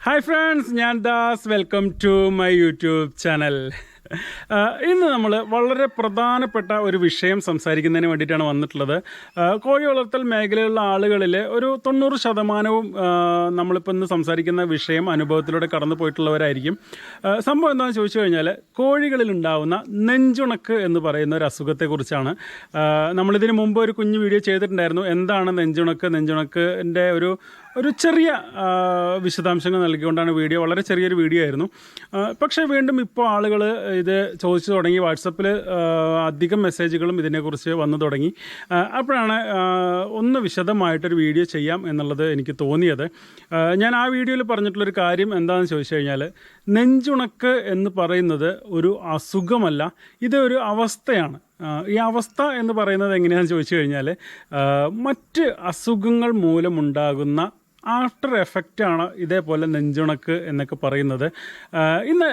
Hi friends ഞാൻ Das. Welcome to my YouTube channel ഇന്ന് നമ്മൾ വളരെ പ്രധാനപ്പെട്ട ഒരു വിഷയം സംസാരിക്കുന്നതിന് വേണ്ടിയിട്ടാണ് വന്നിട്ടുള്ളത്. ആ, കോഴി വളർത്തൽ മേഖലയിലുള്ള ആളുകളിൽ ഒരു തൊണ്ണൂറ് ശതമാനവും ആ, നമ്മളിപ്പോൾ ഇന്ന് സംസാരിക്കുന്ന വിഷയം അനുഭവത്തിലൂടെ കടന്നു പോയിട്ടുള്ളവരായിരിക്കും. സംഭവം എന്താണെന്ന് ചോദിച്ചു കഴിഞ്ഞാൽ കോഴികളിൽ ഉണ്ടാവുന്ന നെഞ്ചുണക്ക് എന്ന് പറയുന്ന ഒരു അസുഖത്തെക്കുറിച്ചാണ്. നമ്മളിതിന് മുമ്പ് ഒരു കുഞ്ഞു വീഡിയോ ചെയ്തിട്ടുണ്ടായിരുന്നു. എന്താണ് നെഞ്ചുണക്ക്? നെഞ്ചുണക്കിന്റെ ഒരു ഒരു ചെറിയ വിശദാംശങ്ങൾ നൽകിക്കൊണ്ടാണ് വീഡിയോ വളരെ ചെറിയൊരു വീഡിയോ ആയിരുന്നു. പക്ഷേ വീണ്ടും ഇപ്പോൾ ആളുകൾ ഇത് ചോദിച്ചു തുടങ്ങി വാട്സപ്പിൽ അധികം മെസ്സേജുകളും ഇതിനെക്കുറിച്ച് വന്നു തുടങ്ങി. അപ്പോഴാണ് ഒന്ന് വിശദമായിട്ടൊരു വീഡിയോ ചെയ്യാം എന്നുള്ളത് എനിക്ക് തോന്നിയത്. ഞാൻ ആ വീഡിയോയിൽ പറഞ്ഞിട്ടുള്ളൊരു കാര്യം എന്താണെന്ന് ചോദിച്ചു കഴിഞ്ഞാൽ നെഞ്ചുണക്ക് എന്ന് പറയുന്നത് ഒരു അസുഖമല്ല ഇത് ഒരു അവസ്ഥയാണ്. ഈ അവസ്ഥ എന്ന് പറയുന്നത് എങ്ങനെയാണെന്ന് ചോദിച്ചു കഴിഞ്ഞാൽ മറ്റ് അസുഖങ്ങൾ മൂലമുണ്ടാകുന്ന ആഫ്റ്റർ എഫക്റ്റ് ആണ് ഇതേപോലെ നെഞ്ചുണക്ക് എന്നൊക്കെ പറയുന്നത്. ഇന്ന്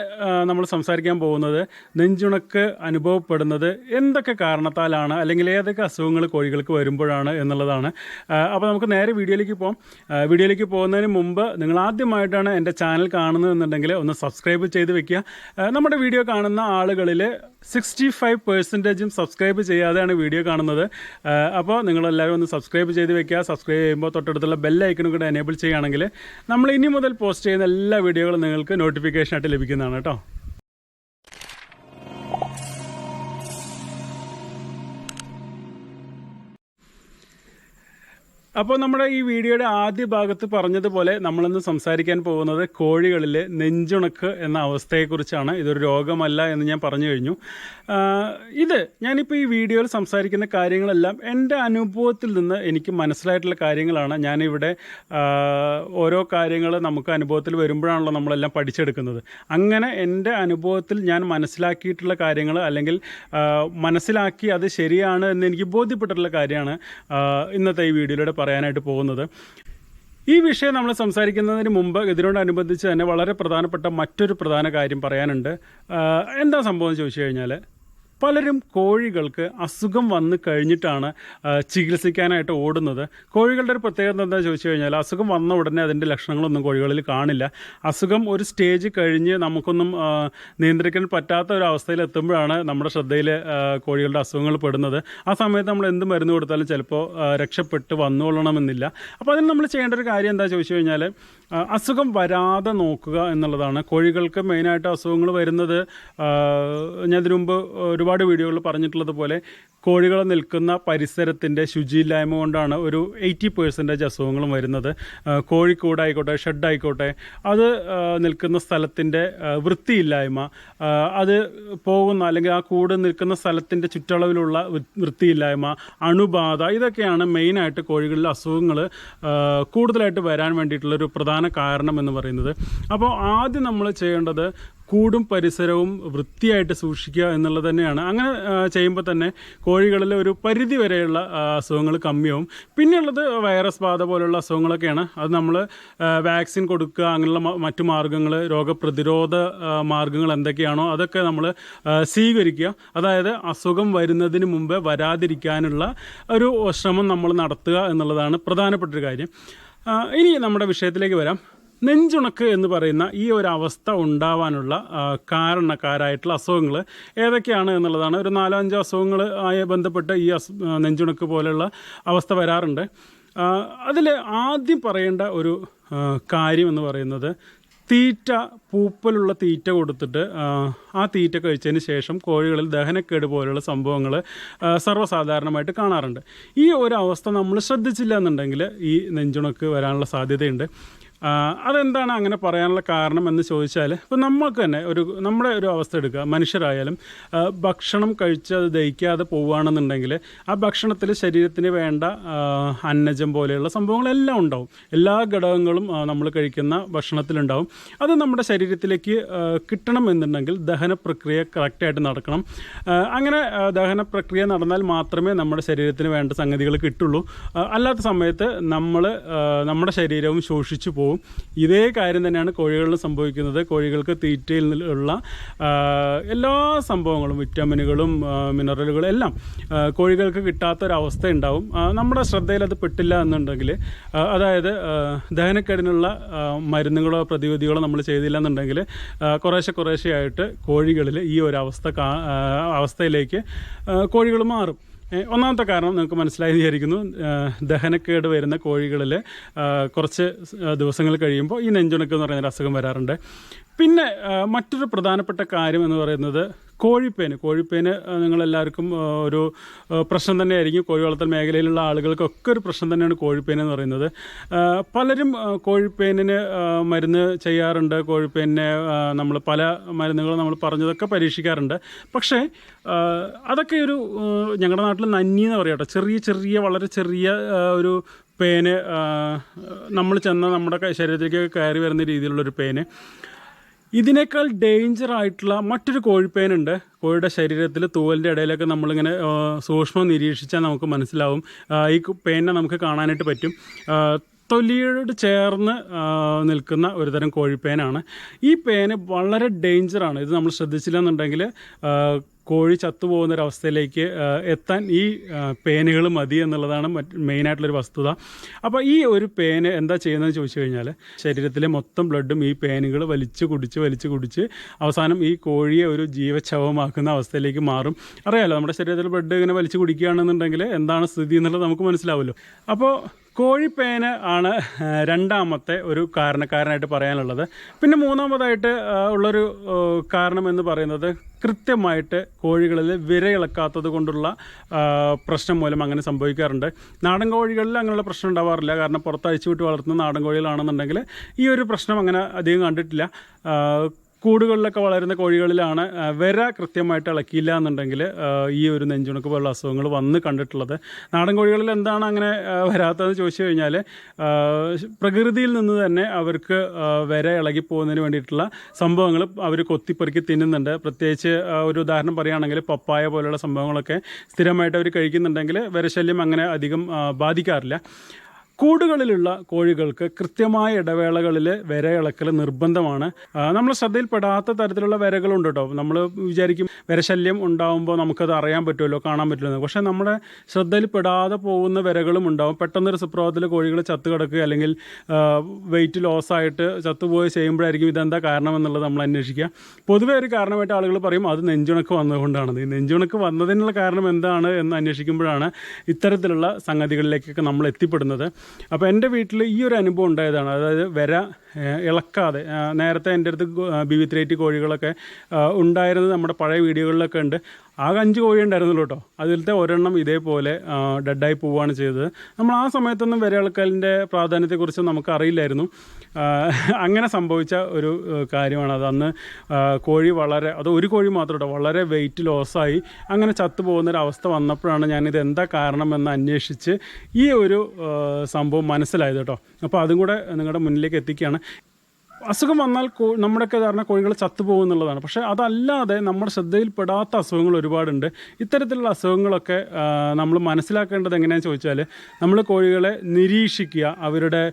നമ്മൾ സംസാരിക്കാൻ പോകുന്നത് നെഞ്ചുണക്ക് അനുഭവപ്പെടുന്നത് എന്തൊക്കെ കാരണത്താലാണ് അല്ലെങ്കിൽ ഏതൊക്കെ അസുഖങ്ങൾ കോഴികൾക്ക് വരുമ്പോഴാണ് എന്നുള്ളതാണ്. അപ്പോൾ നമുക്ക് നേരെ വീഡിയോയിലേക്ക് പോകാം വീഡിയോയിലേക്ക് പോകുന്നതിന് മുമ്പ് നിങ്ങൾ ആദ്യമായിട്ടാണ് എന്റെ ചാനൽ കാണുന്നതെന്നുണ്ടെങ്കിൽ ഒന്ന് സബ്സ്ക്രൈബ് ചെയ്ത് വെക്കുക. നമ്മുടെ വീഡിയോ കാണുന്ന ആളുകളിൽ സിക്സ്റ്റി ഫൈവ് പെർസെന്റേജും സബ്സ്ക്രൈബ് ചെയ്യാതെയാണ് വീഡിയോ കാണുന്നത്. അപ്പോൾ നിങ്ങളെല്ലാവരും ഒന്ന് സബ്സ്ക്രൈബ് ചെയ്ത് വെക്കുക. സബ്സ്ക്രൈബ് ചെയ്യുമ്പോൾ തൊട്ടടുത്തുള്ള ബെല്ലൈക്കനും കൂടെ എനേബിൾ ചെയ്യുകയാണെങ്കിൽ നമ്മൾ ഇനി മുതൽ പോസ്റ്റ് ചെയ്യുന്ന എല്ലാ വീഡിയോകളും നിങ്ങൾക്ക് നോട്ടിഫിക്കേഷൻ ആയിട്ട് ലഭിക്കുന്നതാണ് കേട്ടോ. അപ്പോൾ നമ്മുടെ ഈ വീഡിയോയുടെ ആദ്യ ഭാഗത്ത് പറഞ്ഞതുപോലെ നമ്മളിന്ന് സംസാരിക്കാൻ പോകുന്നത് കോഴികളിൽ നെഞ്ചുണക്ക് എന്ന അവസ്ഥയെക്കുറിച്ചാണ്. ഇതൊരു രോഗമല്ല എന്ന് ഞാൻ പറഞ്ഞു കഴിഞ്ഞു. ഇത് ഞാനിപ്പോൾ ഈ വീഡിയോയിൽ സംസാരിക്കുന്ന കാര്യങ്ങളെല്ലാം എന്റെ അനുഭവത്തിൽ നിന്ന് എനിക്ക് മനസ്സിലായിട്ടുള്ള കാര്യങ്ങളാണ്. ഞാനിവിടെ ഓരോ കാര്യങ്ങൾ നമുക്ക് അനുഭവത്തിൽ വരുമ്പോഴാണല്ലോ നമ്മളെല്ലാം പഠിച്ചെടുക്കുന്നത്. അങ്ങനെ എന്റെ അനുഭവത്തിൽ ഞാൻ മനസ്സിലാക്കിയിട്ടുള്ള കാര്യങ്ങൾ അല്ലെങ്കിൽ മനസ്സിലാക്കി അത് ശരിയാണ് എന്ന് എനിക്ക് ബോധ്യപ്പെട്ടിട്ടുള്ള കാര്യമാണ് ഇന്നത്തെ ഈ വീഡിയോയിലൂടെ പറയാനായിട്ട് പോകുന്നത്. ഈ വിഷയം നമ്മൾ സംസാരിക്കുന്നതിന് മുമ്പ് ഇതിനോടനുബന്ധിച്ച് തന്നെ വളരെ പ്രധാനപ്പെട്ട മറ്റൊരു പ്രധാന കാര്യം പറയാനുണ്ട്. എന്താ സംഭവം ചോദിച്ചു കഴിഞ്ഞാൽ പലരും കോഴികൾക്ക് അസുഖം വന്നു കഴിഞ്ഞിട്ടാണ് ചികിത്സിക്കാനായിട്ട് ഓടുന്നത്. കോഴികളുടെ ഒരു പ്രത്യേകത എന്താണെന്ന് ചോദിച്ചു കഴിഞ്ഞാൽ അസുഖം വന്ന ഉടനെ അതിന്റെ ലക്ഷണങ്ങളൊന്നും കോഴികളിൽ കാണില്ല. അസുഖം ഒരു സ്റ്റേജ് കഴിഞ്ഞ് നമുക്കൊന്നും നിയന്ത്രിക്കാൻ പറ്റാത്ത ഒരു അവസ്ഥയിൽ എത്തുമ്പോഴാണ് നമ്മുടെ ശ്രദ്ധയിൽ കോഴികളുടെ അസുഖങ്ങൾ പെടുന്നത്. ആ സമയത്ത് നമ്മൾ എന്ത് മരുന്ന് കൊടുത്താലും ചിലപ്പോൾ രക്ഷപ്പെട്ട് വന്നുകൊള്ളണമെന്നില്ല അപ്പോൾ അതിന് നമ്മൾ ചെയ്യേണ്ട ഒരു കാര്യം എന്താ ചോദിച്ചു കഴിഞ്ഞാൽ അസുഖം വരാതെ നോക്കുക എന്നുള്ളതാണ്. കോഴികൾക്ക് മെയിനായിട്ട് അസുഖങ്ങൾ വരുന്നത് ഞാൻ ഇതിനു മുമ്പ് ഒരുപാട് വീഡിയോകളിൽ പറഞ്ഞിട്ടുള്ളത് പോലെ കോഴികൾ നിൽക്കുന്ന പരിസരത്തിന്റെ ശുചിയില്ലായ്മ കൊണ്ടാണ് ഒരു എയ്റ്റി പേഴ്സന്റേജ് അസുഖങ്ങളും വരുന്നത്. കോഴിക്കൂടായിക്കോട്ടെ ഷെഡായിക്കോട്ടെ അത് നിൽക്കുന്ന സ്ഥലത്തിന്റെ വൃത്തിയില്ലായ്മ അത് പോകുന്ന അല്ലെങ്കിൽ ആ കൂട് നിൽക്കുന്ന സ്ഥലത്തിന്റെ ചുറ്റളവിലുള്ള വൃത്തിയില്ലായ്മ അണുബാധ ഇതൊക്കെയാണ് മെയിനായിട്ട് കോഴികളിലെ അസുഖങ്ങൾ കൂടുതലായിട്ട് വരാൻ വേണ്ടിയിട്ടുള്ളൊരു പ്രധാന കാരണം എന്ന് പറയുന്നത്. അപ്പോൾ ആദ്യം നമ്മൾ ചെയ്യേണ്ടത് കൂടും പരിസരവും വൃത്തിയായിട്ട് സൂക്ഷിക്കുക എന്നുള്ളത് തന്നെയാണ്. അങ്ങനെ ചെയ്യുമ്പോൾ തന്നെ കോഴികളിൽ ഒരു പരിധി വരെയുള്ള അസുഖങ്ങൾ കമ്മിയാവും. പിന്നെയുള്ളത് വൈറസ് ബാധ പോലുള്ള അസുഖങ്ങളൊക്കെയാണ്. അത് നമ്മൾ വാക്സിൻ കൊടുക്കുക അങ്ങനെയുള്ള മറ്റു മാർഗങ്ങൾ രോഗപ്രതിരോധ മാർഗങ്ങൾ എന്തൊക്കെയാണോ അതൊക്കെ നമ്മൾ സ്വീകരിക്കുക. അതായത് അസുഖം വരുന്നതിന് മുമ്പ് വരാതിരിക്കാനുള്ള ഒരു ശ്രമം നമ്മൾ നടത്തുക എന്നുള്ളതാണ് പ്രധാനപ്പെട്ട ഒരു കാര്യം. ഇനി നമ്മുടെ വിഷയത്തിലേക്ക് വരാം. നെഞ്ചുണക്ക് എന്ന് പറയുന്ന ഈ ഒരു അവസ്ഥ ഉണ്ടാവാനുള്ള കാരണക്കാരായിട്ടുള്ള അസുഖങ്ങൾ ഏതൊക്കെയാണ് എന്നുള്ളതാണ്. ഒരു നാലോ അഞ്ചോ അസുഖങ്ങൾ ആയി ബന്ധപ്പെട്ട് ഈ അസു നെഞ്ചുണക്ക് പോലെയുള്ള അവസ്ഥ വരാറുണ്ട്. അതിൽ ആദ്യം പറയേണ്ട ഒരു കാര്യം എന്ന് പറയുന്നത് തീറ്റ പൂപ്പലുള്ള തീറ്റ കൊടുത്തിട്ട് ആ, തീറ്റ കഴിച്ചതിന് ശേഷം കോഴികളിൽ ദഹനക്കേട് പോലുള്ള സംഭവങ്ങൾ സർവസാധാരണമായിട്ട് കാണാറുണ്ട്. ഈ ഒരു അവസ്ഥ നമ്മൾ ശ്രദ്ധിച്ചില്ല എന്നുണ്ടെങ്കിൽ ഈ നെഞ്ചുണക്ക് വരാനുള്ള സാധ്യതയുണ്ട്. അതെന്താണ് അങ്ങനെ പറയാനുള്ള കാരണം എന്ന് ചോദിച്ചാൽ ഇപ്പോൾ നമുക്ക് തന്നെ ഒരു നമ്മുടെ ഒരു അവസ്ഥ എടുക്കുക. മനുഷ്യരായാലും ഭക്ഷണം കഴിച്ച് അത് ദഹിക്കാതെ പോവുകയാണെന്നുണ്ടെങ്കിൽ ആ ഭക്ഷണത്തിൽ ശരീരത്തിന് വേണ്ട അന്നജം പോലെയുള്ള സംഭവങ്ങളെല്ലാം ഉണ്ടാവും. എല്ലാ ഘടകങ്ങളും നമ്മൾ കഴിക്കുന്ന ഭക്ഷണത്തിലുണ്ടാവും. അത് നമ്മുടെ ശരീരത്തിലേക്ക് കിട്ടണം എന്നുണ്ടെങ്കിൽ ദഹന പ്രക്രിയ കറക്റ്റായിട്ട് നടക്കണം. അങ്ങനെ ദഹന പ്രക്രിയ നടന്നാൽ മാത്രമേ നമ്മുടെ ശരീരത്തിന് വേണ്ട സംഗതികൾ കിട്ടുള്ളൂ. അല്ലാത്ത സമയത്ത് നമ്മൾ നമ്മുടെ ശരീരവും ശോഷിച്ചു പോകും. പോകും ഇതേ കാര്യം തന്നെയാണ് കോഴികളിൽ സംഭവിക്കുന്നത്. കോഴികൾക്ക് തീറ്റയിൽ ഉള്ള എല്ലാ സംഭവങ്ങളും വിറ്റാമിനുകളും മിനറലുകളും എല്ലാം കോഴികൾക്ക് കിട്ടാത്തൊരവസ്ഥ ഉണ്ടാവും നമ്മുടെ ശ്രദ്ധയിൽ അത് പെട്ടില്ല എന്നുണ്ടെങ്കിൽ അതായത് ദഹനക്കേടിനുള്ള മരുന്നുകളോ പ്രതിവിധികളോ നമ്മൾ ചെയ്തില്ല എന്നുണ്ടെങ്കിൽ കുറേശ്ശെ കുറേശ്ശെ ആയിട്ട് കോഴികളിൽ ഈ ഒരു അവസ്ഥ അവസ്ഥയിലേക്ക് കോഴികൾ മാറും. ഒന്നാമത്തെ കാരണം നിങ്ങൾക്ക് മനസ്സിലായി വിചാരിക്കുന്നു. ദഹനക്കേട് വരുന്ന കോഴികളിൽ കുറച്ച് ദിവസങ്ങൾ കഴിയുമ്പോൾ ഈ നെഞ്ചുണക്ക് എന്ന് പറയുന്ന അസുഖം വരാറുണ്ട്. പിന്നെ മറ്റൊരു പ്രധാനപ്പെട്ട കാര്യം എന്ന് പറയുന്നത് കോഴിപ്പേന്. കോഴിപ്പേന് നിങ്ങളെല്ലാവർക്കും ഒരു പ്രശ്നം തന്നെയായിരിക്കും കോഴി വളർത്തൽ മേഖലയിലുള്ള ആളുകൾക്കൊക്കെ ഒരു പ്രശ്നം തന്നെയാണ് കോഴിപ്പേൻ എന്ന് പറയുന്നത്. പലരും കോഴിപ്പേനിന് മരുന്ന് ചെയ്യാറുണ്ട്. കോഴിപ്പേനെ നമ്മൾ പല മരുന്നുകൾ നമ്മൾ പറഞ്ഞതൊക്കെ പരീക്ഷിക്കാറുണ്ട്. പക്ഷേ അതൊക്കെ ഒരു ഞങ്ങളുടെ നാട്ടിൽ നന്നി എന്ന് പറയാം കേട്ടോ. ചെറിയ ചെറിയ വളരെ ചെറിയ ഒരു പേന് നമ്മൾ ചെന്ന നമ്മുടെ ശരീരത്തിലേക്ക് കയറി വരുന്ന രീതിയിലുള്ളൊരു പേന്. ഇതിനേക്കാൾ ഡേഞ്ചർ ആയിട്ടുള്ള മറ്റൊരു കോഴിപ്പേനുണ്ട് കോഴിയുടെ ശരീരത്തിൽ തൂവലിന്റെ ഇടയിലൊക്കെ നമ്മളിങ്ങനെ സൂക്ഷ്മം നിരീക്ഷിച്ചാൽ നമുക്ക് മനസ്സിലാവും. ഈ പേനെ നമുക്ക് കാണാനായിട്ട് പറ്റും. തൊലിയോട് ചേർന്ന് നിൽക്കുന്ന ഒരുതരം കോഴിപ്പേനാണ്. ഈ പേന് വളരെ ഡേഞ്ചറാണ്. ഇത് നമ്മൾ ശ്രദ്ധിച്ചില്ല എന്നുണ്ടെങ്കിൽ കോഴി ചത്തുപോകുന്ന ഒരു അവസ്ഥയിലേക്ക് എത്താൻ ഈ പേനുകൾ മതി എന്നുള്ളതാണ് മെയിനായിട്ടുള്ളൊരു വസ്തുത. അപ്പോൾ ഈ ഒരു പേന് എന്താ ചെയ്യുന്നതെന്ന് ചോദിച്ചു കഴിഞ്ഞാൽ ശരീരത്തിലെ മൊത്തം ബ്ലഡും ഈ പേനുകൾ വലിച്ചു കുടിച്ച് വലിച്ചു കുടിച്ച് അവസാനം ഈ കോഴിയെ ഒരു ജീവച്ഛവമാക്കുന്ന അവസ്ഥയിലേക്ക് മാറും. അറിയാമല്ലോ നമ്മുടെ ശരീരത്തിൽ ബ്ലഡ് ഇങ്ങനെ വലിച്ചു കുടിക്കുകയാണെന്നുണ്ടെങ്കിൽ എന്താണ് സ്ഥിതി എന്നുള്ളത് നമുക്ക് മനസ്സിലാവുമല്ലോ അപ്പോൾ കോഴിപ്പേന് ആണ് രണ്ടാമത്തെ ഒരു കാരണക്കാരനായിട്ട് പറയാനുള്ളത്. പിന്നെ മൂന്നാമതായിട്ട് ഉള്ളൊരു കാരണം എന്ന് പറയുന്നത് കൃത്യമായിട്ട് കോഴികളിൽ വിരയിളക്കാത്തത് കൊണ്ടുള്ള പ്രശ്നം മൂലം അങ്ങനെ സംഭവിക്കാറുണ്ട്. നാടൻ കോഴികളിൽ അങ്ങനെയുള്ള പ്രശ്നം ഉണ്ടാവാറില്ല. കാരണം പുറത്ത് അഴിച്ചു വിട്ട് വളർത്തുന്ന നാടൻ കോഴികളാണെന്നുണ്ടെങ്കിൽ ഈ ഒരു പ്രശ്നം അങ്ങനെ അധികം കണ്ടിട്ടില്ല. കൂടുകളിലൊക്കെ വളരുന്ന കോഴികളിലാണ് വര കൃത്യമായിട്ട് ഇളക്കിയില്ല എന്നുണ്ടെങ്കിൽ ഈ ഒരു നെഞ്ചുണക്ക് പോലുള്ള അസുഖങ്ങൾ വന്ന് കണ്ടിട്ടുള്ളത്. നാടൻ കോഴികളിൽ എന്താണ് അങ്ങനെ വരാത്തതെന്ന് ചോദിച്ചു കഴിഞ്ഞാൽ പ്രകൃതിയിൽ നിന്ന് തന്നെ അവർക്ക് വര വിര ഇളകി പോകുന്നതിന് വേണ്ടിയിട്ടുള്ള സംഭവങ്ങൾ അവർ കൊത്തിപ്പെറുക്കി തിന്നുന്നുണ്ട്. പ്രത്യേകിച്ച് ഒരു ഉദാഹരണം പറയുകയാണെങ്കിൽ പപ്പായ പോലുള്ള സംഭവങ്ങളൊക്കെ സ്ഥിരമായിട്ട് അവർ കഴിക്കുന്നുണ്ടെങ്കിൽ വിരശല്യം അങ്ങനെ അധികം ബാധിക്കാറില്ല. കൂടുകളിലുള്ള കോഴികൾക്ക് കൃത്യമായ ഇടവേളകളിൽ വിര ഇളക്കൽ നിർബന്ധമാണ് നമ്മൾ ശ്രദ്ധയിൽപ്പെടാത്ത തരത്തിലുള്ള വിരകളുണ്ട് കേട്ടോ നമ്മൾ വിചാരിക്കും വിരശല്യം ഉണ്ടാകുമ്പോൾ നമുക്കത് അറിയാൻ പറ്റുമല്ലോ കാണാൻ പറ്റുമല്ലോ. പക്ഷേ നമ്മുടെ ശ്രദ്ധയിൽപ്പെടാതെ പോകുന്ന വിരകളും ഉണ്ടാവും. പെട്ടെന്നൊരു സുപ്രഭാതത്തിൽ കോഴികൾ ചത്ത് കിടക്കുക അല്ലെങ്കിൽ വെയിറ്റ് ലോസ് ആയിട്ട് ചത്തുപോയി ചെയ്യുമ്പോഴായിരിക്കും ഇതെന്താ കാരണം എന്നുള്ളത് നമ്മൾ അന്വേഷിക്കുക. പൊതുവേ ഒരു കാരണമായിട്ട് ആളുകൾ പറയും അത് നെഞ്ചുണക്ക് വന്നതുകൊണ്ടാണ് ഈ നെഞ്ചുണക്ക് വന്നതിനുള്ള കാരണം എന്താണ് എന്ന് അന്വേഷിക്കുമ്പോഴാണ് ഇത്തരത്തിലുള്ള സംഗതികളിലേക്കൊക്കെ നമ്മൾ എത്തിപ്പെടുന്നത്. അപ്പോൾ എന്റെ വീട്ടിൽ ഈ ഒരു അനുഭവം ഉണ്ടായതാണ്. അതായത് വര ഇളക്കാതെ നേരത്തെ എന്റെ അടുത്ത് ബി വി ത്രീറ്റി കോഴികളൊക്കെ ഉണ്ടായിരുന്നത് നമ്മുടെ പഴയ വീഡിയോകളിലൊക്കെ ഉണ്ട്. ആകെ അഞ്ച് കോഴി ഉണ്ടായിരുന്നുള്ളൂ കേട്ടോ. അതിലത്തെ ഒരെണ്ണം ഇതേപോലെ ഡെഡായി പോവുകയാണ് ചെയ്തത്. നമ്മൾ ആ സമയത്തൊന്നും വര ഇളക്കലിന്റെ പ്രാധാന്യത്തെക്കുറിച്ച് നമുക്ക് അറിയില്ലായിരുന്നു. അങ്ങനെ സംഭവിച്ച ഒരു കാര്യമാണ് അത്. അന്ന് കോഴി വളരെ അത് ഒരു കോഴി മാത്രം കേട്ടോ വളരെ വെയിറ്റ് ലോസായി അങ്ങനെ ചത്തു പോകുന്നൊരവസ്ഥ വന്നപ്പോഴാണ് ഞാനിത് എന്താ കാരണമെന്ന് അന്വേഷിച്ച് ഈ ഒരു സംഭവം മനസ്സിലായത് കേട്ടോ. അപ്പോൾ അതും കൂടെ നിങ്ങളുടെ മുന്നിലേക്ക് എത്തിക്കുകയാണ്. അസുഖം വന്നാൽ കോ നമ്മുടെയൊക്കെ ധാരണ കോഴികൾ ചത്തുപോകും എന്നുള്ളതാണ്. പക്ഷേ അതല്ലാതെ നമ്മുടെ ശ്രദ്ധയിൽപ്പെടാത്ത അസുഖങ്ങൾ ഒരുപാടുണ്ട്. ഇത്തരത്തിലുള്ള അസുഖങ്ങളൊക്കെ നമ്മൾ മനസ്സിലാക്കേണ്ടത് എങ്ങനെയാണെന്ന് ചോദിച്ചാൽ നമ്മൾ കോഴികളെ നിരീക്ഷിക്കുക അവരുടെ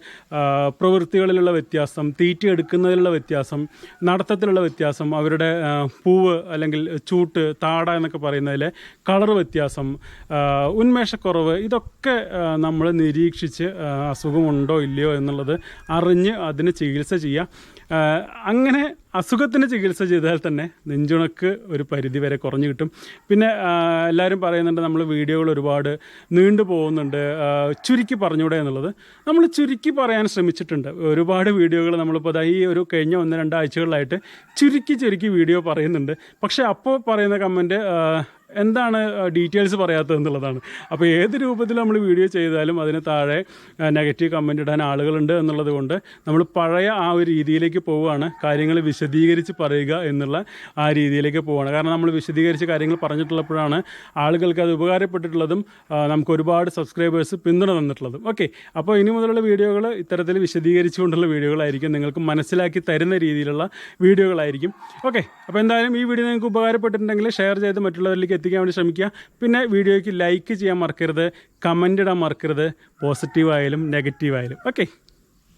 പ്രവൃത്തികളിലുള്ള വ്യത്യാസം തീറ്റ എടുക്കുന്നതിലുള്ള വ്യത്യാസം നടത്തത്തിലുള്ള വ്യത്യാസം അവരുടെ പൂവ് അല്ലെങ്കിൽ ചൂട്ട് താട എന്നൊക്കെ പറയുന്നതിലെ കളർ വ്യത്യാസം ഉന്മേഷക്കുറവ് ഇതൊക്കെ നമ്മൾ നിരീക്ഷിച്ച് അസുഖമുണ്ടോ ഇല്ലയോ എന്നുള്ളത് അറിഞ്ഞ് അതിന് ചികിത്സ ചെയ്യുക അങ്ങനെ അസുഖത്തിന് ചികിത്സ ചെയ്താൽ തന്നെ നെഞ്ചുണക്ക് ഒരു പരിധി വരെ കുറഞ്ഞു കിട്ടും. പിന്നെ എല്ലാവരും പറയുന്നുണ്ട് നമ്മൾ വീഡിയോകൾ ഒരുപാട് നീണ്ടു പോകുന്നുണ്ട്. ചുരുക്കി പറഞ്ഞൂടെ എന്നുള്ളത്. നമ്മൾ ചുരുക്കി പറയാൻ ശ്രമിച്ചിട്ടുണ്ട്. ഒരുപാട് വീഡിയോകൾ നമ്മളിപ്പോൾ ഈ ഒരു കഴിഞ്ഞ ഒന്ന് രണ്ടാഴ്ചകളിലായിട്ട് ചുരുക്കി ചുരുക്കി വീഡിയോ പറയുന്നുണ്ട്. പക്ഷേ അപ്പോൾ പറയുന്ന കമന്റ് എന്താണ് ഡീറ്റെയിൽസ് പറയാത്തത് എന്നുള്ളതാണ്. അപ്പോൾ ഏത് രൂപത്തിൽ നമ്മൾ വീഡിയോ ചെയ്താലും അതിന് താഴെ നെഗറ്റീവ് കമന്റ് ഇടാൻ ആളുകളുണ്ട് എന്നുള്ളത് കൊണ്ട് നമ്മൾ പഴയ ആ ഒരു രീതിയിലേക്ക് പോവുകയാണ്. കാര്യങ്ങൾ വിശദീകരിച്ച് പറയുക എന്നുള്ള ആ രീതിയിലേക്ക് പോവുകയാണ് കാരണം നമ്മൾ വിശദീകരിച്ച് കാര്യങ്ങൾ പറഞ്ഞിട്ടുള്ളപ്പോഴാണ് ആളുകൾക്ക് അത് ഉപകാരപ്പെട്ടിട്ടുള്ളതും നമുക്ക് ഒരുപാട് സബ്സ്ക്രൈബേഴ്സ് പിന്തുണ തന്നിട്ടുള്ളതും. ഓക്കെ അപ്പോൾ ഇനി മുതലുള്ള വീഡിയോകൾ ഇത്തരത്തിൽ വിശദീകരിച്ചുകൊണ്ടുള്ള വീഡിയോകളായിരിക്കും നിങ്ങൾക്ക് മനസ്സിലാക്കി തരുന്ന രീതിയിലുള്ള വീഡിയോകളായിരിക്കും. ഓക്കെ അപ്പോൾ എന്തായാലും ഈ വീഡിയോ നിങ്ങൾക്ക് ഉപകാരപ്പെട്ടിട്ടുണ്ടെങ്കിൽ ഷെയർ ചെയ്ത് മറ്റുള്ളവരിലേക്ക് എത്തിക്കാൻ വേണ്ടി ശ്രമിക്കുക. പിന്നെ വീഡിയോയ്ക്ക് ലൈക്ക് ചെയ്യാൻ മറക്കരുത് കമന്റ് ഇടാൻ മറക്കരുത് പോസിറ്റീവായാലും നെഗറ്റീവായാലും നെഗറ്റീവ് ഓക്കെ